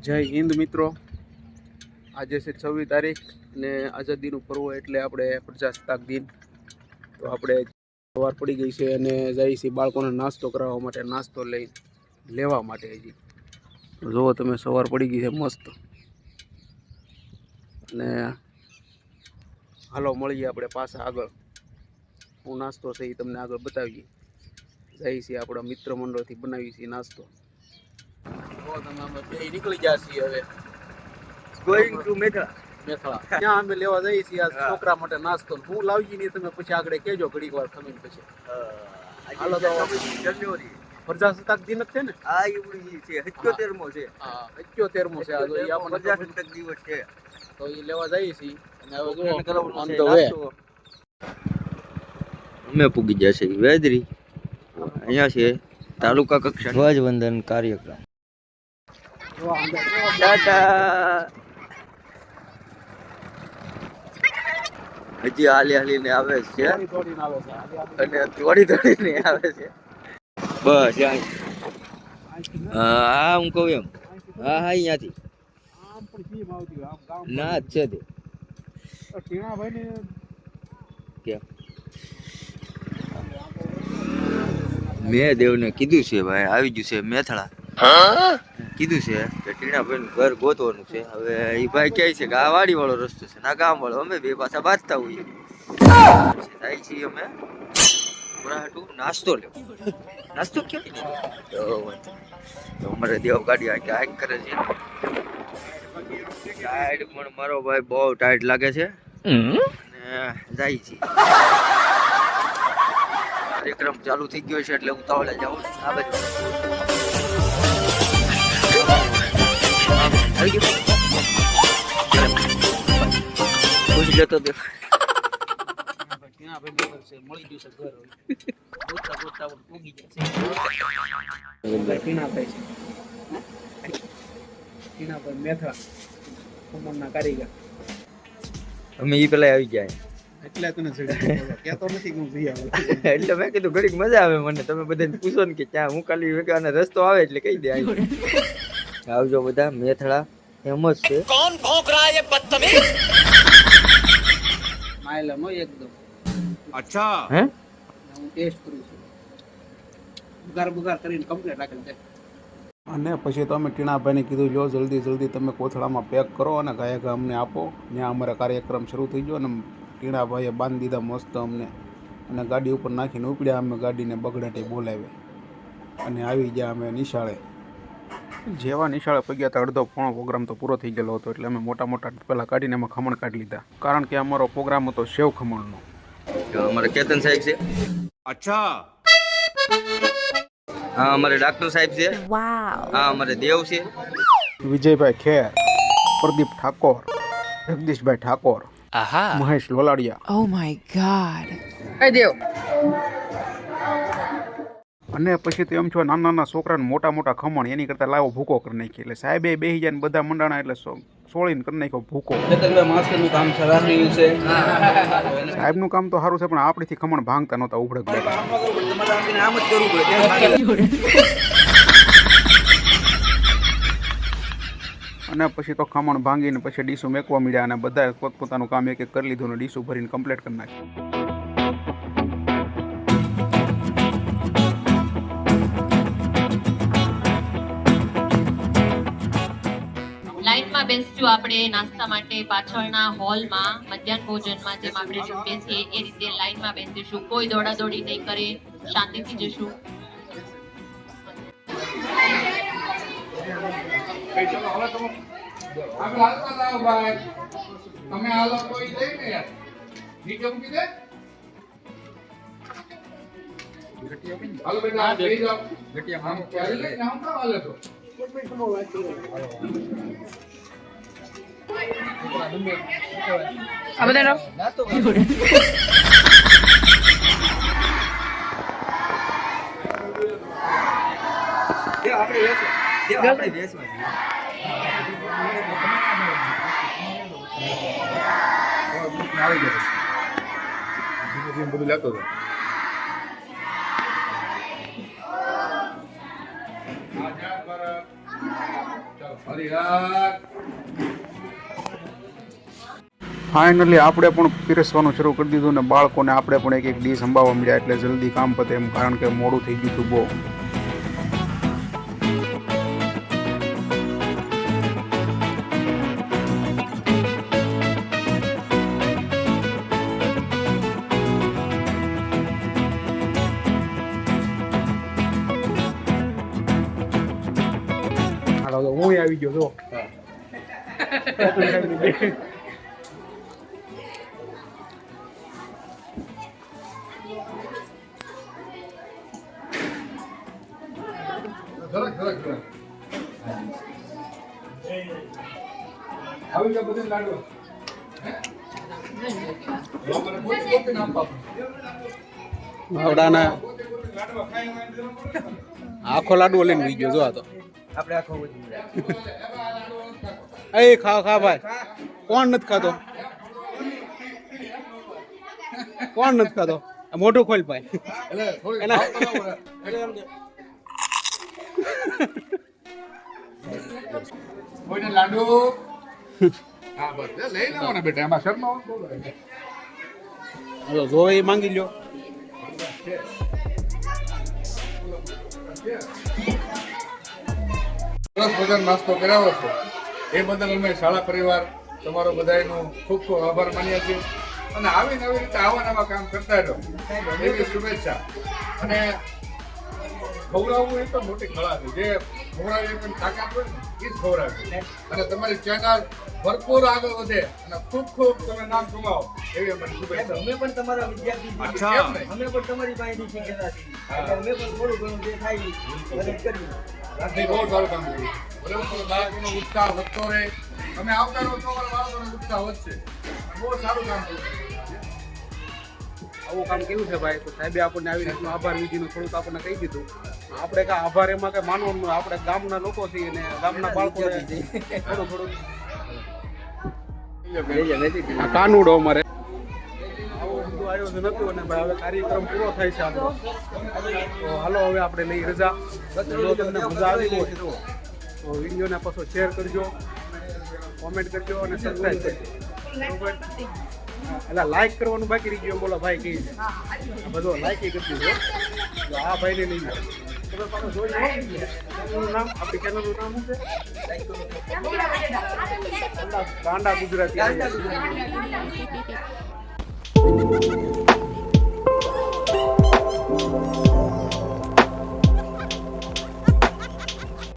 જય હિન્દ મિત્રો. આજે છે છવ્વીસ તારીખ ને આઝાદીનું પર્વ એટલે આપણે પ્રજાસત્તાક દિન. તો આપણે સવાર પડી ગઈ છે અને જઈએ છીએ બાળકોને નાસ્તો કરાવવા માટે, નાસ્તો લઈ લેવા માટે હજી. જુઓ તમે, સવાર પડી ગઈ છે મસ્ત. અને હાલો મળીએ આપણે પાછા આગળ. હું નાસ્તો છે તમને આગળ બતાવીએ. જઈએ છીએ આપણા મિત્ર મંડળથી બનાવીએ છીએ નાસ્તો. તો તમે અમે બે નીકળી ગયા છીએ હવે ગોઈંગ ટુ મેથા મેથળા ત્યાં અમે લેવા જઈએ છીએ. આ છોકરા માટે નાસ્તો હું લાવી નહીં તમે પછી આગળ કહેજો ઘડીક વાર ખમીને પછી. હાલો તો. જાન્યુઆરી પ્રજાસત્તાક દિન જ છે ને? આ ઈવડી છે. 77 મો છે. હા અઠ્યોતેરમો છે. આ તો ઈ આપણને ખબર પ્રજાસત્તાક દિવસ છે. તો એ લેવા જઈએ છીએ. અને હવે જો છોકરાને કરાવવાનું on છે the way. નાસ્તો. અમે પૂગી ગયા છે વેદરી. અહીંયા છે તાલુકા કક્ષા ધ્વજવંદન કાર્યક્રમ. જો અંદર જો ટાટા. હજી હાલી હાલીને આવે છે. અને દોડી દોડીને આવે છે. બસ હા હા, કહું એમ. હા હા અહીંયાથી. ના જ છે તે. કેમ મેં દેવને કીધું છે ભાઈ આવી ગયું છે મેથળા. કીધું છે કે ટીણાભાઈ નું ઘર ગોતવાનું છે. હવે એ ભાઈ કહે છે કે આ વાડી વાળો રસ્તો છે ના ગામ વાળો અમે બે પાછા બાંધતા હોઈએ. જાય છીએ અમે. હાટુ નાસ્તો લેવો. નાસ્તો કેમ તો તો અમારે દેવ ગાડી આ હાઈક કરે છે. ટાયર્ડ પણ મારો ભાઈ બહુ ટાઈટ લાગે છે. જાય છે. કાર્યક્રમ ચાલુ થઈ ગયો છે એટલે ઉતાવળે જાઉં. આ બાજુ ખમણના કારીગર અમે ઈ પેલા આવી ગયા. એટલે તને કહેતો નથી કે હું જઈ આવું એટલે મેં કીધું ઘડીક મજા આવે મને. તમે બધાને પૂછો ને કે ક્યાં હું ખાલી વેગાને રસ્તો આવે એટલે કહી દે આવી આવજો બધા મેથડા ફેમસ છે. માયલા નો એકદમ. હે હું? ટેસ્ટ કરું છું. બુગાર બુગાર કરીને કમ્પ્લીટ રાખેલ છે. અને પછી તો અમે ટીણાભાઈને કીધું જો જલ્દી જલ્દી તમે કોથળામાં પેક કરો અને ગાયક અમને આપો. ત્યાં અમારા કાર્યક્રમ શરૂ થઈ ગયો અને ટીણાભાઈએ બાંધી દીધા મસ્ત અમને. અને ગાડી ઉપર નાખીને ઉપડ્યા અમે ગાડીને બગડાટી બોલાવી અને આવી ગયા અમે નિશાળે. જેવા નિશાળે પગ્યા હતા અડધો પોણો પ્રોગ્રામ તો પૂરો થઈ ગયેલો હતો એટલે અમે મોટા મોટા પહેલાં કાઢીને એમાં ખમણ કાઢી લીધા. કારણ કે અમારો પ્રોગ્રામ હતો સેવ ખમણનો. અમારે કેતન સાહેબ છે. અચ્છા. હા અમારે ડાક્ટર સાહેબ છે. હા અમારે દેવ છે. વિજયભાઈ ખેર પ્રદીપ ઠાકોર જગદીશભાઈ ઠાકોર આહા. Mahesh Loladiya. Oh my god એ દેવ. અને પછી તો એમ છો નાના નાના છોકરાને મોટા મોટા ખમણ એની કરતાં લાવો ભૂકો કરી નાખી એટલે સાહેબે બેહી જાય ને બધા મંડાણા એટલે સોળીને કરી નાખ્યો ભૂકો. સાહેબનું કામ તો સારું છે પણ આપણીથી ખમણ ભાંગતા નહોતા ઉભડે. અને પછી તો ખમણ ભાંગીને પછી ડીશું મેકવા મળ્યા અને બધા પોતપોતાનું કામ એક એક કરી લીધું અને ડીશું ભરીને કમ્પ્લીટ કરી નાખ્યું. લાઈનમાં બેસજો આપણે નાસ્તા માટે પાછળના હોલમાં મધ્યાહન ભોજનમાં જેમ આપણે જમીએ છીએ એ રીતે લાઈનમાં બેસીશું. કોઈ દોડાદોડી નહીં કરે શાંતિથી જશું. દેવ આપણે વેચવા દેવ આપણે વેચવા બધું લેતો હતો ચાલો ફાઇનલી આપણે પણ પીરસવાનું શરૂ કરી દીધું ને બાળકોને આપણે પણ એક એક ડીશ સંભાવવા મળ્યા એટલે જલ્દી કામ પતે એમ કારણ કે મોડું થઈ ગયું હતું બહુ. હાલો તો આવી ગયો જો આવડાના આખો લાડવો લઈને વી ગયો જો આ તો. આપણે આખો એ ખા ખા ભાઈ. કોણ નથી ખાતો? કોણ નથી ખાતો? મોઢું ખોલ ભાઈ. એના કોઈને લાડુ? હા બસ. લઈ લેવો ને બેટા એમાં શરમ હાલો જો એ માંગી લ્યો. સરસ મજાનો નાસ્તો કરાવો છો એ બદલ અમે શાળા પરિવાર તમારો બધાનો ખૂબ ખૂબ આભાર માનીએ છીએ. અને આવીને નવી રીતે આવા નવા કામ કરતા રહો. એવી શુભેચ્છા. અને ખવડાવવું એ તો મોટી કળા છે. જે ખવડાવી પણ તાકાત હોય ને એ જ ખવડાવે અને તમારી ચેનલ ભરપૂર આગળ વધે અને ખૂબ ખૂબ તમે નામ કમાવો એવી અમારી શુભેચ્છા. અમે પણ તમારા વિદ્યાર્થી. અમે પણ તમારી પાસેથી શીખેલા છીએ. અમે પણ થોડું ઘણું જે થાય મદદ રાજની બહુ સારું કામ કર્યું. બરાબર બાળકોનો ઉત્સાહ વધતો રહે. તમે આવતા રહો તો અમારા બાળકોનો ઉત્સાહ વધશે. બહુ સારું કામ કર્યું. આવું કામ કેવું છે ભાઈ? તો સાહેબે આપણને આવી રીતનું આભાર વિધિનું થોડુંક આપણને કહી દીધું. આપણે કાંઈ આભાર એમાં કંઈ માનવાનું આપણે ગામના લોકો છીએ અને ગામના બાળકો થોડું થોડું કાનુડો અમારે. આયોજન હતું અને ભાઈ હવે કાર્યક્રમ પૂરો થાય છે આપણો તો હાલો હવે આપણે લઈ રજા. જો તમને મજા આવી હોય તો વિડીયોને પાછો શેર કરજો કોમેન્ટ કરજો અને સબસ્ક્રાઈબ કરજો. એટલે લાઈક કરવાનું બાકી રહી ગયું બોલો ભાઈ કહી છે. બધો લાઈક કરી દીધો તો આ ભાઈને લઈ પાછો જોઈ લો